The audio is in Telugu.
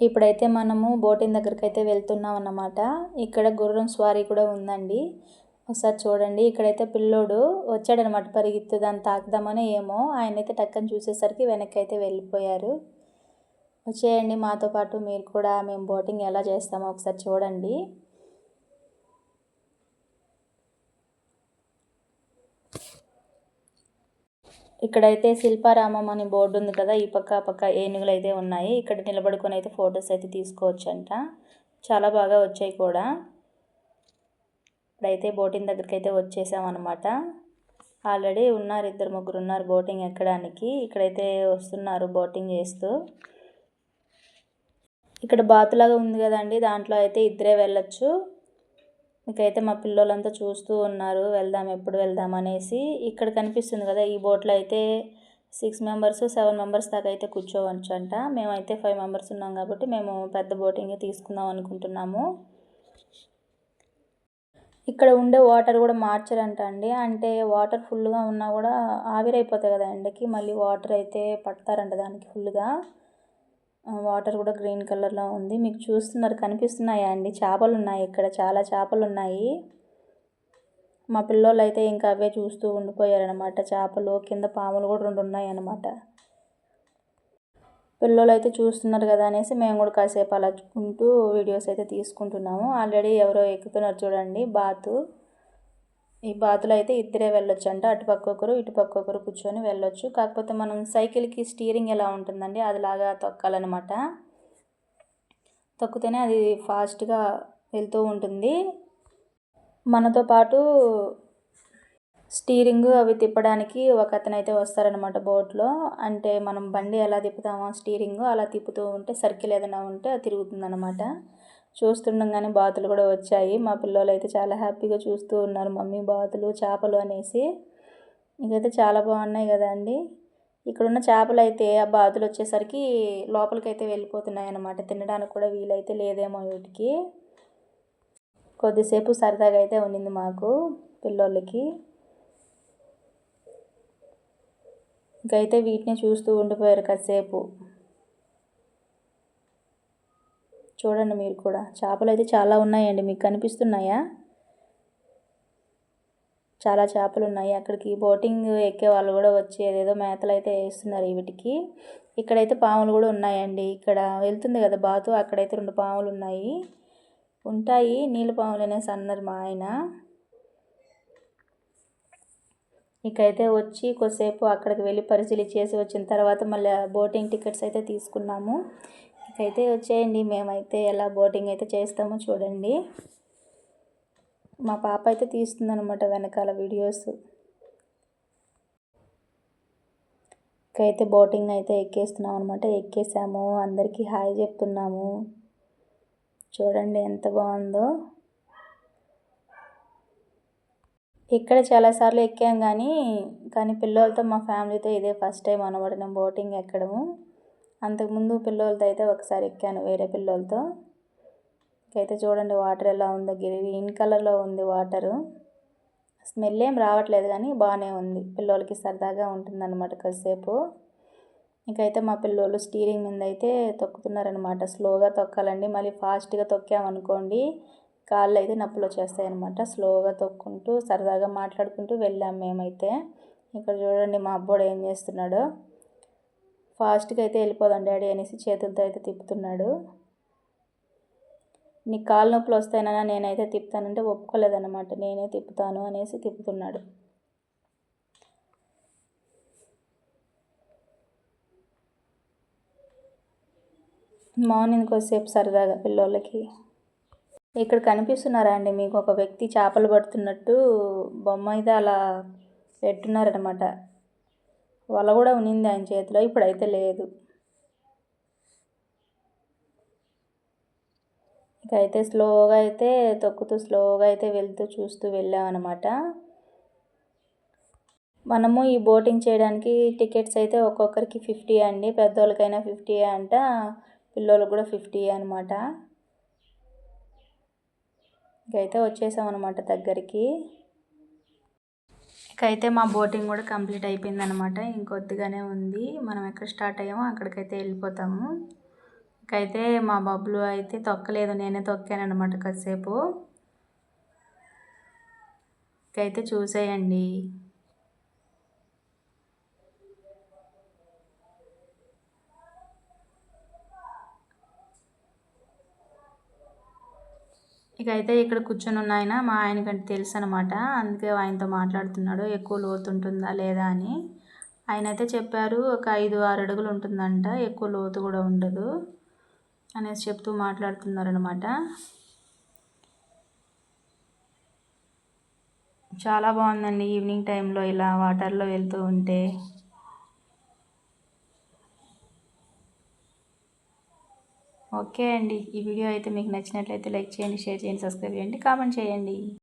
ఇప్పుడైతే మనము బోటింగ్ దగ్గరికి అయితే వెళ్తున్నాం అన్నమాట ఇక్కడ గుర్రం స్వారీ కూడా ఉందండి. ఒకసారి చూడండి. ఇక్కడైతే పిల్లోడు వచ్చాడనమాట పరిగెత్తు దాన్ని తాకుదామని ఏమో. ఆయన అయితే టక్కని చూసేసరికి వెనక్కి అయితే వెళ్ళిపోయారు. వచ్చేయండి మాతో పాటు మీరు కూడా. మేము బోటింగ్ ఎలా చేస్తామో ఒకసారి చూడండి. ఇక్కడైతే శిల్పారామం అని బోర్డు ఉంది కదా ఈ పక్క పక్క ఏనుగులు అయితే ఉన్నాయి. ఇక్కడ నిలబడుకొని అయితే ఫొటోస్ అయితే తీసుకోవచ్చంట. చాలా బాగా వచ్చాయి కూడా. ఇప్పుడైతే బోటింగ్ దగ్గరికి అయితే వచ్చేసాం అనమాట ఆల్రెడీ ఉన్నారు ఇద్దరు ముగ్గురు ఉన్నారు బోటింగ్ ఎక్కడానికి. ఇక్కడైతే వస్తున్నారు బోటింగ్ చేస్తూ. ఇక్కడ బాతులాగా ఉంది కదండి దాంట్లో అయితే ఇద్దరే వెళ్ళొచ్చు. ఇకైతే మా పిల్లలంతా చూస్తూ ఉన్నారు వెళ్దాం ఎప్పుడు వెళ్దాం అనేసి. ఇక్కడ కనిపిస్తుంది కదా ఈ బోట్లో అయితే సిక్స్ మెంబర్స్ సెవెన్ మెంబర్స్ దాకా అయితే కూర్చోవచ్చు అంట మేమైతే ఫైవ్ మెంబర్స్ ఉన్నాం కాబట్టి మేము పెద్ద బోటింగ్ తీసుకుందాం అనుకుంటున్నాము. ఇక్కడ ఉండే వాటర్ కూడా మార్చరంట అండి. అంటే వాటర్ ఫుల్గా ఉన్నా కూడా ఆవిరైపోతాయి కదా ఎండకి మళ్ళీ వాటర్ అయితే పడతారంట దానికి ఫుల్గా. వాటర్ కూడా గ్రీన్ కలర్లో ఉంది. మీకు చూస్తున్నారు కనిపిస్తున్నాయా అండి? చేపలు ఉన్నాయి ఇక్కడ చాలా చేపలు ఉన్నాయి. మా పిల్లోళ్ళు అయితే ఇంకా అవే చూస్తూ ఉండిపోయారనమాట చేపలు కింద పాములు కూడా రెండు ఉన్నాయి అన్నమాట పిల్లలు అయితే చూస్తున్నారు కదా అనేసి మేము కూడా కాసేపు అలా వీడియోస్ అయితే తీసుకుంటున్నాము. ఆల్రెడీ ఎవరో ఎక్కుతున్నారు చూడండి బాతు. ఈ బాతులు అయితే ఇద్దరే వెళ్ళొచ్చు అంట అటుపక్క ఒకరు ఇటుపక్క ఒకరు కూర్చొని వెళ్ళొచ్చు. కాకపోతే మనం సైకిల్కి స్టీరింగ్ ఎలా ఉంటుందండి? అదిలాగా తొక్కాలన్నమాట. తొక్కితేనే అది ఫాస్ట్గా వెళ్తూ ఉంటుంది. మనతో పాటు స్టీరింగ్ అవి తిప్పడానికి ఒక అతను అయితే వస్తారనమాట బోట్లో. అంటే మనం బండి ఎలా తిప్పుతామో స్టీరింగ్ అలా తిప్పుతూ ఉంటే సర్కిల్ ఏదైనా ఉంటే అది తిరుగుతుందన్నమాట. చూస్తుండగానే బాతులు కూడా వచ్చాయి. మా పిల్లలు అయితే చాలా హ్యాపీగా చూస్తూ ఉన్నారు. మమ్మీ బాతులు చేపలు అనేసి. ఇకైతే చాలా బాగున్నాయి కదా అండి. ఇక్కడున్న చేపలు అయితే ఆ బాతులు వచ్చేసరికి లోపలికి అయితే వెళ్ళిపోతున్నాయి అన్నమాట. తినడానికి కూడా వీలైతే లేదేమో వీటికి. కొద్దిసేపు సరదాగా అయితే ఉండింది మాకు పిల్లోళ్ళకి. ఇంకైతే వీటిని చూస్తూ ఉండిపోయారు కాసేపు. చూడండి మీరు కూడా. చేపలు అయితే చాలా ఉన్నాయండి. మీకు కనిపిస్తున్నాయా? చాలా చేపలు ఉన్నాయి. అక్కడికి బోటింగ్ ఎక్కే వాళ్ళు కూడా వచ్చి ఏదేదో మేతలు అయితే వేస్తున్నారు వీటికి. ఇక్కడైతే పాములు కూడా ఉన్నాయండి. ఇక్కడ వెళ్తుంది కదా బాతు. అక్కడైతే రెండు పాములు ఉన్నాయి. ఉంటాయి. నీళ్ళ పాములు అనేసి అన్నారు మా ఆయన. ఇకైతే వచ్చి కొద్దిసేపు అక్కడికి వెళ్ళి పరిశీలి చేసి వచ్చిన తర్వాత మళ్ళీ బోటింగ్ టికెట్స్ అయితే తీసుకున్నాము. అయితే వచ్చేయండి. మేమైతే ఎలా బోటింగ్ అయితే చేస్తామో చూడండి. మా పాప అయితే తీస్తుందనమాట వెనకాల వీడియోస్. అయితే బోటింగ్ అయితే ఎక్కేస్తున్నాం అనమాట ఎక్కేసాము. అందరికీ హాయ్ చెప్తున్నాము. చూడండి ఎంత బాగుందో. ఇక్కడ చాలాసార్లు ఎక్కాం కానీ కానీ పిల్లలతో మా ఫ్యామిలీతో ఇదే ఫస్ట్ టైం అనమాట నేను బోటింగ్ ఎక్కడము. అంతకుముందు పిల్లలతో అయితే ఒకసారి ఎక్కాను వేరే పిల్లలతో. అయితే చూడండి వాటర్ ఎలా ఉందో. గ్రీన్ కలర్లో ఉంది వాటరు. స్మెల్ ఏం రావట్లేదు కానీ బాగానే ఉంది. పిల్లలకి సరదాగా ఉంటుందన్నమాట కాసేపు. ఇంకైతే మా పిల్లలు స్టీరింగ్ మీద అయితే తొక్కుతున్నారనమాట స్లోగా తొక్కాలండి. మళ్ళీ ఫాస్ట్గా తొక్కామనుకోండి కాళ్ళు అయితే నొప్పులు వచ్చేస్తాయి అనమాట స్లోగా తొక్కుంటూ సరదాగా మాట్లాడుకుంటూ వెళ్ళాం మేమైతే. ఇక్కడ చూడండి మా అబ్బోడు ఏం చేస్తున్నాడో. ఫాస్ట్గా అయితే వెళ్ళిపోదాం డాడీ అనేసి చేతులతో అయితే తిప్పుతున్నాడు. నీకు కాలు నొప్పులు వస్తాయనా నేనైతే తిప్పుతానంటే ఒప్పుకోలేదన్నమాట. నేనే తిప్పుతాను అనేసి తిప్పుతున్నాడు. మార్నింగ్ కొద్దిసేపు సరదాగా పిల్లోళ్ళకి. ఇక్కడ కనిపిస్తున్నారా అండి? మీకు ఒక వ్యక్తి చేపలు పడుతున్నట్టు బొమ్మ అయితే అలా పెట్టున్నారనమాట వల కూడా ఉన్నింది ఆయన చేతిలో ఇప్పుడైతే లేదు. అయితే స్లోగా అయితే తొక్కుతూ స్లోగా అయితే వెళ్తూ చూస్తూ వెళ్ళామన్నమాట మనము ఈ బోటింగ్ చేయడానికి టికెట్స్ అయితే ఒక్కొక్కరికి ఫిఫ్టీ అండి. పెద్దోళ్ళకైనా ఫిఫ్టీ అంట పిల్లోళ్ళకి కూడా ఫిఫ్టీ అనమాట ఇంకైతే వచ్చేసాం అనమాట దగ్గరికి. అయితే మా బోటింగ్ కూడా కంప్లీట్ అయిపోయింది అనమాట ఇంకొద్దిగానే ఉంది. మనం ఎక్కడ స్టార్ట్ అయ్యామో అక్కడికైతే వెళ్ళిపోతాము. అయితే మా బబ్బులు అయితే తొక్కలేదు. నేనే తొక్కాను అనమాట కాసేపు. అయితే చూసేయండి. ఇక అయితే ఇక్కడ కూర్చొని ఉన్న ఆయన మా ఆయనకంటే తెలుసు అనమాట అందుకే ఆయనతో మాట్లాడుతున్నాడు. ఎక్కువ లోతు ఉంటుందా లేదా అని. ఆయన అయితే చెప్పారు ఒక ఐదు ఆరు అడుగులు ఉంటుందంట. ఎక్కువ లోతు కూడా ఉండదు అనేసి చెప్తూ మాట్లాడుతున్నారనమాట చాలా బాగుందండి ఈవినింగ్ టైంలో ఇలా వాటర్లో వెళ్తూ ఉంటే. ఓకే అండి. ఈ వీడియో అయితే మీకు నచ్చినట్లయితే లైక్ చేయండి షేర్ చేయండి సబ్స్క్రైబ్ చేయండి కామెంట్ చేయండి.